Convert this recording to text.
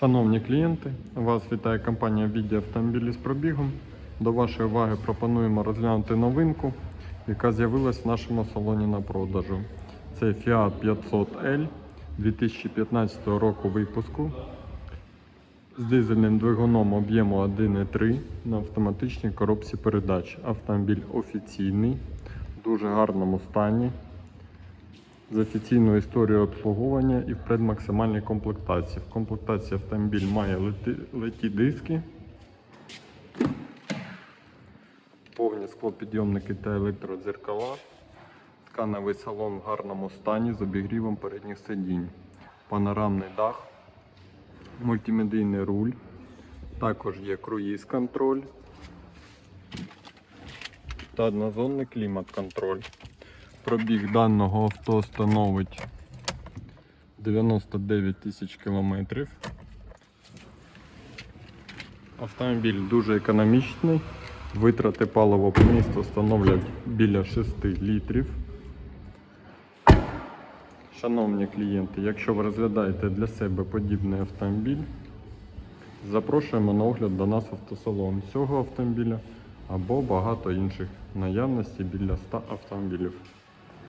Шановні клієнти, вас вітає компанія Віді автомобілі з пробігом. До вашої уваги пропонуємо розглянути новинку, яка з'явилась в нашому салоні на продажу. Це Fiat 500L 2015 року випуску з дизельним двигуном об'єму 1,3 на автоматичній коробці передач. Автомобіль офіційний, в дуже гарному стані з офіційною історією обслуговування і в предмаксимальній комплектації. В комплектації автомобіль має лети, леті диски, повні склопідйомники та електродзеркала, тканевий салон в гарному стані з обігрівом передніх сидінь, панорамний дах, мультимедійний руль, також є круїз-контроль та однозонний клімат-контроль. Пробіг даного авто становить 99 тисяч кілометрів. Автомобіль дуже економічний. Витрати палива по місту становлять біля 6 літрів. Шановні клієнти, якщо ви розглядаєте для себе подібний автомобіль, запрошуємо на огляд до нас автосалон цього автомобіля або багато інших наявності біля 100 автомобілів.